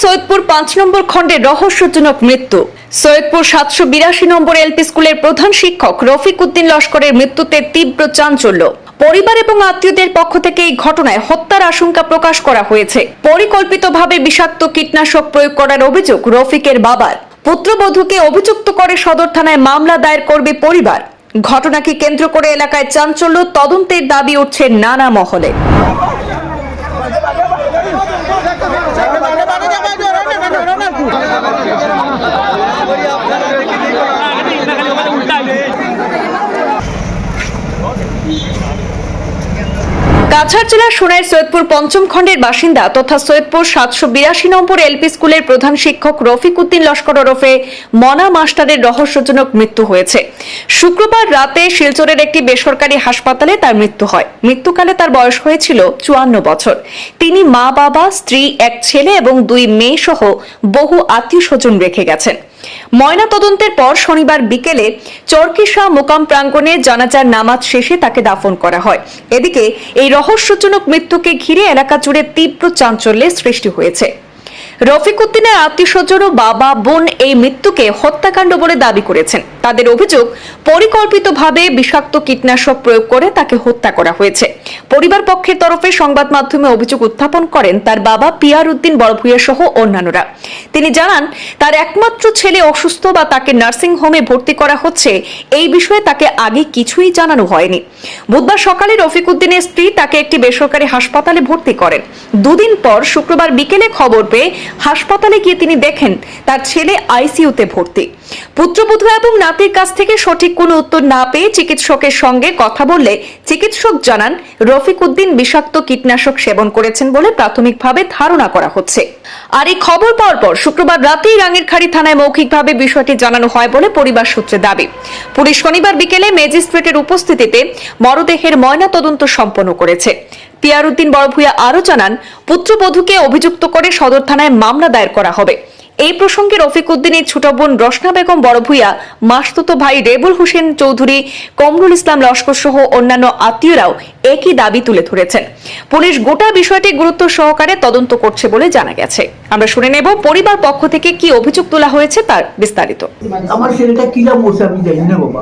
সৈয়দপুর পাঁচ নম্বর খণ্ডের রহস্যজনক মৃত্যু। সৈয়দপুর সাতশো বিরাশি নম্বর এলপি স্কুলের প্রধান শিক্ষক রফিক উদ্দিন লস্করের মৃত্যুতে তীব্র চাঞ্চল্য। পরিবার এবং আত্মীয়দের পক্ষ থেকে এই ঘটনায় হত্যার আশঙ্কা প্রকাশ করা হয়েছে। পরিকল্পিতভাবে বিষাক্ত কীটনাশক প্রয়োগ করার অভিযোগ রফিকের বাবার। পুত্রবধূকে অভিযুক্ত করে সদর থানায় মামলা দায়ের করবে পরিবার। ঘটনাকে কেন্দ্র করে এলাকায় চাঞ্চল্য, তদন্তের দাবি উঠছে নানা মহলে। কাছাড় জেলার সোনাই সৈয়দপুর পঞ্চম খণ্ডের বাসিন্দা তথা সৈয়দপুর সাতশো বিরাশি নম্বর এলপি স্কুলের প্রধান শিক্ষক রফিক উদ্দিন লস্কর ওরফে মনা মাস্টারের রহস্যজনক মৃত্যু হয়েছে। শুক্রবার রাতে শিলচরের একটি বেসরকারি হাসপাতালে তার মৃত্যু হয়। মৃত্যুকালে তার বয়স হয়েছিল চুয়ান্ন বছর। তিনি মা বাবা স্ত্রী, এক ছেলে এবং দুই মেয়ে সহ বহু আত্মীয় স্বজন রেখে গেছেন। ময়না তদন্তের পর শনিবার বিকেলে চরকিশা মোকাম প্রাঙ্গণে জানাজার নামাজ শেষে তাকে দাফন করা হয়। এদিকে এই রহস্যজনক মৃত্যুকে ঘিরে এলাকা জুড়ে তীব্র চাঞ্চল্যের সৃষ্টি হয়েছে। রফিক উদ্দিনের আত্মীয় স্বজন ও বাবা, বোন এই মৃত্যুকে হত্যাকাণ্ড বলে দাবি করেছেন। তাদের অভিযোগ, পরিকল্পিতভাবে বিষাক্ত কীটনাশক প্রয়োগ করে তাকে হত্যা করা হয়েছে। পরিবার পক্ষের তরফে সংবাদ মাধ্যমে অভিযোগ উত্থাপন করেন তার বাবা পিয়ার উদ্দিন বড়ভূয়া সহ অন্যান্যরা। তিনি জানান, তার একমাত্র ছেলে অসুস্থ বা তাকে নার্সিং হোমে ভর্তি করা হচ্ছে, এই বিষয়ে তাকে আগে কিছুই জানানো হয়নি। বুধবার সকালে রফিক উদ্দিনের স্ত্রী তাকে একটি বেসরকারি হাসপাতালে ভর্তি করেন। দুদিন পর শুক্রবার বিকেলে খবর পেয়ে হাসপাতালে গিয়ে তিনি দেখেন তার ছেলে আইসিইউতে ভর্তি। পুত্রবধূ এবং নাতির কাছ থেকে সঠিক কোনো উত্তর না পেয়ে চিকিৎসকের সঙ্গে কথা বললে চিকিৎসক জানান, রফিক উদ্দিন বিষাক্ত কীটনাশক সেবন করেছেন বলে প্রাথমিকভাবে ধারণা করা হচ্ছে। আর এই খবর পাওয়ার পর শুক্রবার রাতেই রাঙেরখাড়ি থানায় মৌখিকভাবে বিষয়টি জানানো হয় বলে পরিবার সূত্রে দাবি। পুলিশ শনিবার বিকেলে ম্যাজিস্ট্রেটের উপস্থিতিতে মরদেহের ময়না তদন্ত সম্পন্ন করেছে। পিয়ারুদ্দিন বড়ভূয়া আরও জানান পুত্রবধূকে অভিযুক্ত করে সদর থানায় মামলা দায়ের করা হবে। এই প্রসঙ্গে রফিক উদ্দিনের ছোট বোন রসনা বেগম বড়ভূয়া মাসতুতো ভাই রেবুল হোসেন চৌধুরী, কমরুল ইসলাম লস্কর সহ অন্যান্য আত্মীয়রাও একই দাবি তুলে ধরেছেন। পুলিশ গোটা বিষয়টি গুরুত্ব সহকারে তদন্ত করছে বলে জানা গেছে। আমরা শুনে নেব পরিবার পক্ষ থেকে কি অভিযোগ তোলা হয়েছে তার বিস্তারিত। আমার ছেলেটা মরছে আমি জানি না, বাবা।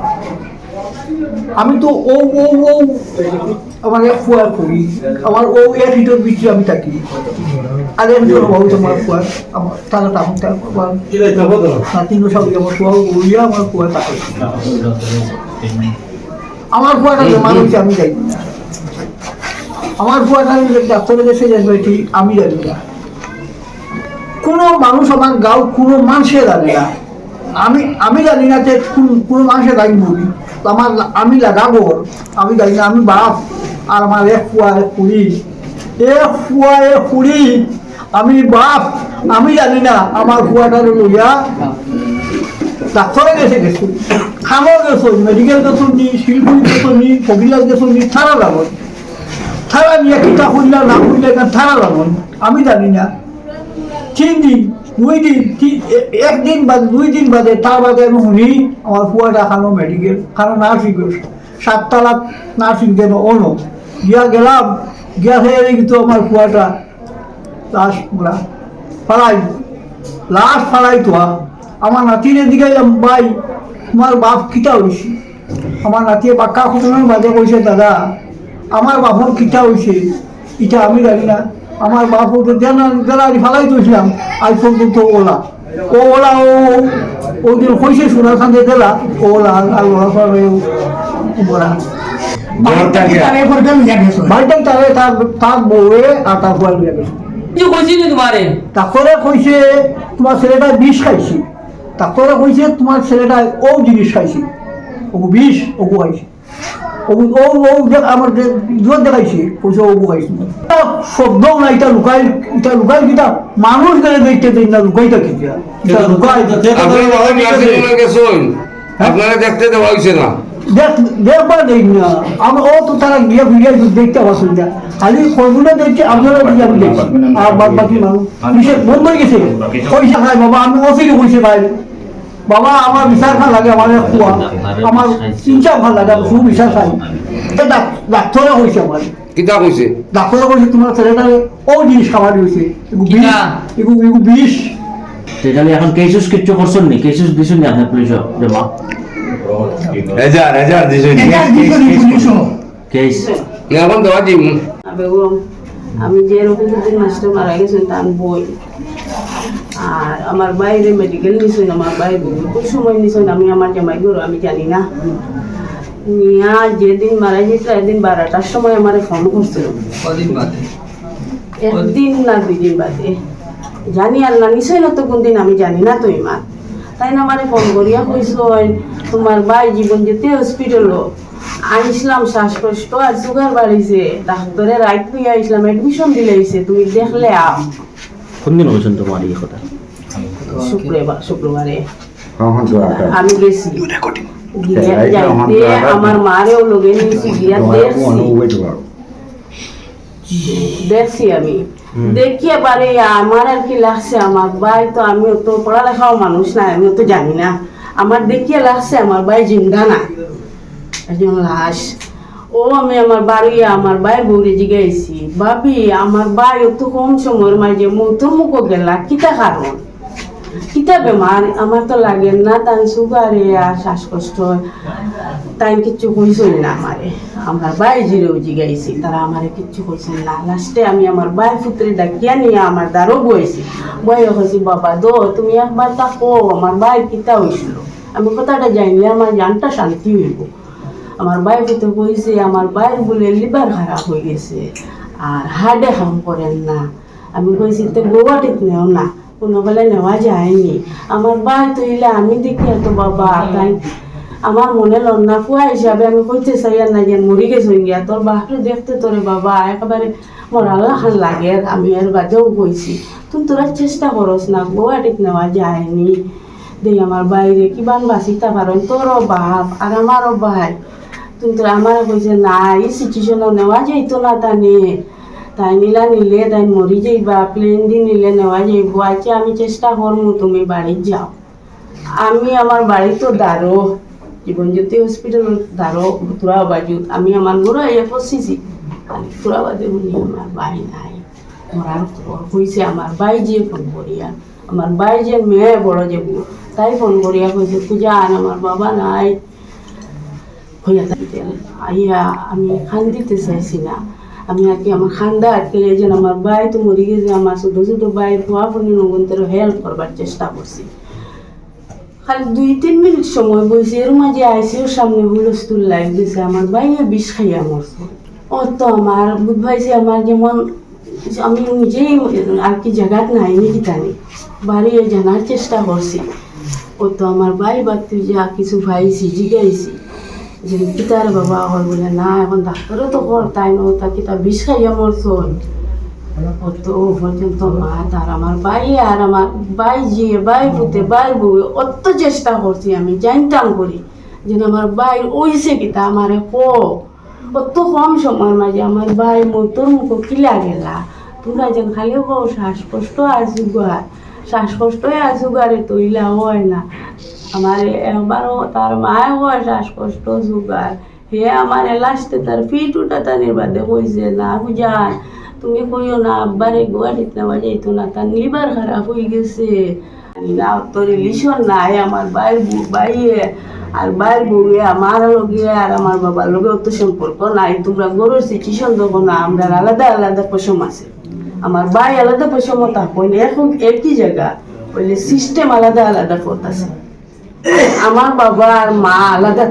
আমি তো ও ও ও আমার এক ফুয়া করি আমার ও এক হিটোর ভিতরে আমি থাকি। আর একজন বাবু আমার ফুয়া। আমার তারা তাম আমার নাতিনো সব আমার ফুয়া উড়িয়া আমার ফুয়া থাকে। আমার ফুয়াটা বেমার হচ্ছে আমি জানি না। আমার ফুয়াটা ডাক্তারের কাছে জানবে ঠিক আমি জানি না। কোনো মানুষ আমার গাঁও কোনো মানুষে জানে না। আমি আমি জানি না যে কোন- কোনো মানুষের গাড়ি বলি আমার আমি লাগাবো, আমি জানি না, আমি বাপ, আর আমার এক ফুয়া, এক কুড়ি। এক ফুয়া এক কুড়ি, আমি বাপ, আমি জানি না, আমার ফুয়াটার লইয়া ডাক্তারে গেছে গেছো খানো গেছো মেডিকেল গেছো নি শিলপুরি গেছো নি কবিলাস গেছো নি, থানা যাব থানা নিয়ে কিতা খুললা না খুললে থানা যাব আমি জানি না। তিন দিন দুই দিন একদিন বাদে দুই দিন বাদে তার বাদে আমি শুনি, আমার ফুয়াটা খানো মেডিকেল খানো নার্সিং সাততলা নার্সিং দেন অনো গিয়া গেলাম, গিয়া হয়ে কিন্তু আমার ফুয়াটা লাশ মোরা ফালাই, লাশ ফালাই তো আমার নাতিনের দিকে এলাম, ভাই, তোমার বাপ কিতা হয়েছে আমার নাতিয়ে বাক্কা খুঁজনের মাঝে কইছে, দাদা, আমার বাপর কিতা হয়েছে এটা আমি জানি না। আমার বাপ গেলারি ফালাই দিয়েছিলাম আজ পর্যন্ত ওলা। ও ওলা ও ওই দিন হয়েছে সোনার খান্দে দিলা ও ওলা আর ওলা ওরা বাড়িটা তারে তার তার বউয়ে আর তার বউয়ের বিয়ে গেছে কিছু কইছি নি তোমারে? তারপরে কইছে তোমার ছেলেটা বিষ খাইছি। তারপরে কইছে তোমার ছেলেটা ও জিনিস খাইছি। ও বিষ ও খাইছি। ওগু ও ও যে আমার যে দুধ দেখাইছি কইছে ওগু খাইছি। এটা শব্দও না এটা লুকাই এটা লুকাই কিটা মানুষ গেলে দেখতে দেই না লুকাইটা কি এটা লুকাই আপনারা দেখতে দেওয়া হয়েছে না। দেখ দেখবার দেই না। আমরা ও তো তারা গিয়ে ভিডিও দেখতে না খালি দেখছে আপনারা গিয়ে আমি দেখছি। আর বাদ বাকি মানুষ। বিশেষ বন্ধ হয়ে গেছে। পয়সা বাবা আমি অফিসে খাই বাবা আমার বিচার ভালো লাগে আমার খোয়া আমার চিন্তা ভালো লাগে আমি খুব বিচার খাই ডাক্তরে কইছে আমার কিতা কইছে ডাক্তরে কইছে তোমার ছেলেটারে ও জিনিস খাবার দিয়েছে এগু বিষ এগু বিষ। সেখানে এখন কেসুস কিচ্ছু করছেন নি? কেসুস দিছেন নি আপনার পুলিশ জমা হাজার হাজার দিছো এটা দিয়েছে নি পুলিশও। কেস এখন দেওয়া দিম। আমি যে রফিকুদ্দিন মাস্টার মারা গেছেন তার বই। আর আমার বাইরে মেডিকেল নিছেন আমার বাইরে কোন সময় নিছেন আমি আমার জামাই গরু আমি জানি না। নিয়া যেদিন মারা যেত একদিন বারোটার সময় আমার ফোন করছিল। একদিন না দুই দিন বাদে। জানি আর না নিশ্চয় না তো কোন দিন আমি জানি না তো ইমান তাই না আমার ফোন করিয়া কইছিল তোমার ভাই জীবন যেতে হসপিটালও আইসলাম শ্বাসকষ্ট আর সুগার বাড়িছে। ডাক্তারে রাইট লইয়া আইসলাম এডমিশন দিলাইছে তুমি দেখলে আও কোন দিন হয়েছেন তোমার এই কথা। শুক্রবার শুক্রবারে। কখন তো আটা আমি গেছি। আমার মারেও লগে নিয়েছি গিয়া দেখছি। দেখছি আমি। দেখি এবারে আমার আর কি লাগছে আমার ভাই তো আমি তো পড়ালেখাও মানুষ না আমি তো জানি না। আমার দেখিয়ে লাগছে আমার ভাই জিন্দা না। একজন লাশ। ও, আমি আমার বাড়ি, আমার ভাই বউরে জিগাইছি ভাবি, আমার ভাই অত কম সময়ের মাঝে মৌতর মুখ গেলা, কিতা কারণ? কিতা বেমার? আমার তো লাগে না তাই সুগারে আর শ্বাসকষ্ট। তাই কিচ্ছু কইসই না আমারে। আমার বাই জিরেও জিগাইছি তারা আমারে কিচ্ছু কইছেন না। লাস্টে আমি আমার বাই পুত্রে ডাকিয়া নিয়ে আমার দ্বারও বইছি। বয়ে হয়েছি বাবা দো, তুমি একবার তা কো আমার বাই কিতা হয়েছিল আমি কথাটা জানলে আমার জানটা শান্তি হইব। আমার বাই পুত্র কইছে আমার বাইর বলে লিভার খারাপ হয়ে গেছে। আর হার্টে কাম করেন না। আমি কইছি, তো গোয়াটিত নেও না, কোনো বেলা নেওয়া যায়নি। আমার ভাই তো আমি দেখি এত বাবা, তাই আমার মনে লন্না কুয়া হিসাবে আমি কইতে চাই আর না যে মরি গেছে গিয়া তোর বাপরে দেখতে তোরে বাবা, একেবারে মোর আল্লাহ খান লাগে। আমি এর বাদেও কইছি, তুই তোরা চেষ্টা করস না গোয়াটিত নেওয়া যায়নি। দেই আমার বাইরে কিবান বাঁচিতে পারো? তোরও বাপ আর আমারও ভাই। তুই তোর আমার কইছে, না, এই সিচুয়েশনও নেওয়া যাইতো না তানে। তাই নিলা নিলে, তাই মরি যাইবা প্লেন দিয়ে নিলে নেওয়া যাইব। আচ্ছা আমি চেষ্টা করব তুমি বাড়ি যাও। আমি আমার বাড়ি তো দাঁড়ো জীবনজ্যোতি হসপিটাল দাঁড়ো তুরা বাজুত আমি আমার ঘরে আইয়া পড়ছিছি খালি তুরা বাদে উনি আমার বাড়ি নাই। মরার খবর কইছে, আমার বাই যে ফোন করিয়া, আমার বাই যে মেয়ে বড় যে তাই ফোন করিয়া কইছে পূজা আন আমার বাবা নাই। হইয়া থাকতেন আইয়া আমি খান দিতে চাইছি না। আমি আর কি আমার খান্দা আটকে যেন আমার ভাই তো মরি গেছে, আমার ছোটো ছোটো ভাই ধোয়া ফোনে নগন্তর হেল্প করবার চেষ্টা করছি। খালি দুই তিন মিনিট সময় বসে এর মাঝে আইসিওর সামনে হুলস্থুল লাইট দিছে আমার ভাইয়ে বিষ খাইয়া মরছে। ও তো আমার বুধ ভাইছে আমার যেমন, আমি নিজেই আর কি জায়গাত নাই নাকি জানি। বাড়ি জানার চেষ্টা করছি। ও তো আমার ভাই বা তুই যা কিছু ভাইছি, জিগাইছি। যে পিতার বাবা হয়? বলে, না, এখন ডাক্তারও তো কর তাই ন, তা কিতা বিষ খাইয়া মরছই অত পর্যন্ত মা, তার আমার ভাই আর আমার ভাই জিয়ে ভাই পুতে, ভাই বউ, অত চেষ্টা করছি আমি, জানতাম করি যেন আমার ভাই ওইছে কিতা আমারে কো? অত কম সময়ের মাঝে আমার ভাই মতোর মুখ কিলা গেলা তোমরা যেন খালি কো শ্বাসকষ্ট আর সুগার শ্বাসকষ্ট আর সুগারে তৈলা হয় না। আমার একবারও তার মায় হয় শ্বাসকষ্ট সুগার। হে আমার লাস্টে তার ফিট উঠা তানির বাদে কইছে না বুঝান তুমি কইও না, আব্বারে গুয়াহাটিত নেওয়া যাইতো না তার লিভার খারাপ হয়ে গেছে। না তো রিলেশন নাই আমার বাইর বাইয়ে, আর বাইর বউয়ে আমার লগে, আর আমার বাবার লগে অত সম্পর্ক নাই। তোমরা গরুর সিচুয়েশন দেখো না, আমরা আলাদা আলাদা পশম আছে। আমার ভাই আলাদা পশম থাকো এখন একই জায়গা। বলে সিস্টেম আলাদা আলাদা পথ আছে। আমার বাবা আর মা আলাদা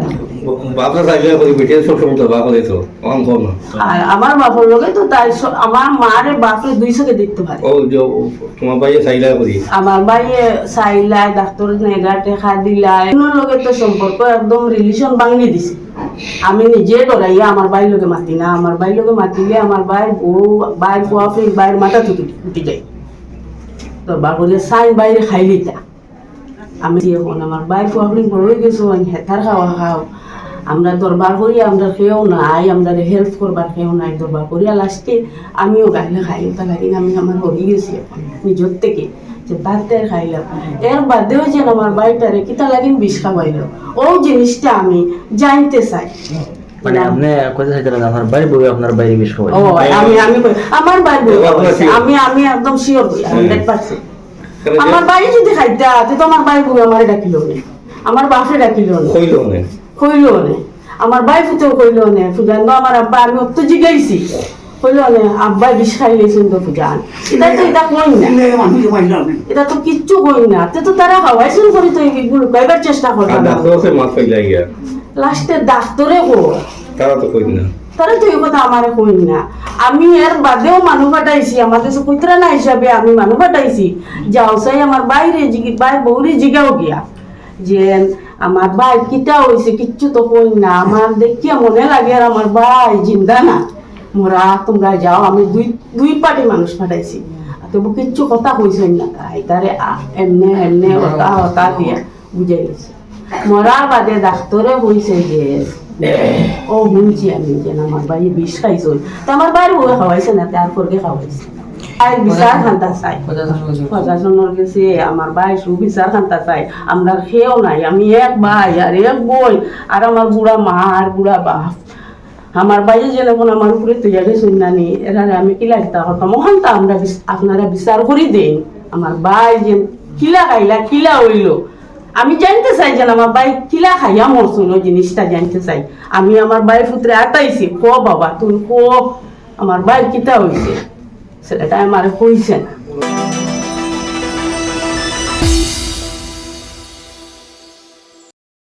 বাপরা চাইলে করি বেটে সব সময় তো বাপ দিত কম কম আর আমার বাবার লগে তো তাই আমার মারে বাপরে দুইশোকে দেখতে পারে ও যে তোমার ভাইয়ে চাইলে করি আমার ভাইয়ে চাইলাই ডাক্তার নেগা টেকা দিলাই। এগুলোর লগে তো সম্পর্ক একদম রিলেশন ভাঙি দিছে। আমি নিজে ডরাইয়া আমার বাইর লগে মাতি না আমার বাইর লগে মাতিলে আমার বাইর বউ বুয়া ফির বাইর মাথা তুটি উঠি যায়। তো বাবুরে চাই বাইরে খাইলি তা আমি এখন আমার বাইর বুয়া ফির বড় গেছো আমি হেতার খাওয়া খাও। আমরা দরবার করি আমরা খেয়েও নাই আমরা হেল্প করবার খেয়েও নাই দরবার করিয়া লাস্টে আমিও গাইলে খাই তা লাগি আমি আমার হরি গেছি এখন নিজের থেকে। যে ভাতের খাইলাম। এর বাদেও যেন আমার বাড়িটারে কিতা লাগিন বিষ খাওয়াইল। ও জিনিসটা আমি জানতে চাই। মানে আপনি বাড়ি বউ আপনার বাইরে ও আমি আমি আমার বাড়ি বই? আমি আমি একদম শিওর হান্ড্রেড পার্সেন্ট আমার বাড়ি যদি খাইতা তুই তো আমার বাড়ি বই আমার ডাকিল নে। আমার বাপে ডাকিল নে। কইল নে। কইল নে। আমার বাই ফুতেও কইল নে ফুজান তো আমার আব্বা আমি অত জিগাইছি। কইল নে আব্বা বিষ খাইলেছেন তো ফুজান এটা তো এটা কই না? এটা তো কিচ্ছু কই না। তে তো তারা খাওয়াইছেন করি তো এইগুলো কইবার চেষ্টা করতাম লাস্টে ডাক্তরে কো তারা তো কই না। তারা তো এই কথা আমার কই না। আমি এর বাদেও মানুষ পাঠাইছি আমার কাছে না হিসাবে আমি মানুষ পাঠাইছি। যাও চাই আমার বাইরে বাই বৌরি জিগাও গিয়া। যে আমার ভাই কিটা হয়েছে কিচ্ছু তো কই না। আমার দেখিয়া মনে লাগে আর আমার ভাই জিন্দা না। মোরা তোমরা যাও, আমি দুই দুই পার্টি মানুষ পাঠাইছি। তবু কিচ্ছু কথা কইছেন না। তাই তারে এমনে এমনে হতা হতা দিয়া বুঝাই গেছে মরার বাদে ডাক্তরে কইছে যে ও আমি আমার বাড়ি বিষ খাইছো। তো আমার বাড়ি বউয়ে খাওয়াইছে না তারপরকে খাওয়াইছে? আর বিচার খান্তা চাই। প্রশাসনের কাছে আমার ভাই সুবিচার খান্তা চাই। আমরা খেয়েও নাই আমি এক ভাই আর এক বই আর আমার বুড়া মা আর বুড়া বাপ। আমার বাইরে যে যখন আমার উপরে তৈরি গেছেন নানি এরা আমি কি লাগতা হতাম ওখানটা আমরা বিচ- আপনারা বিচার করি দেন আমার ভাই যে কিলা খাইলা কিলা হইল। আমি জানতে চাই যে আমার ভাই কিলা খাইয়া মরছুন ওই জিনিসটা জানতে চাই। আমি আমার ভাই পুত্রে আটাইছি, ক বাবা তুই ক, আমার ভাই কিতা হয়েছে সেটা আমার কইছেন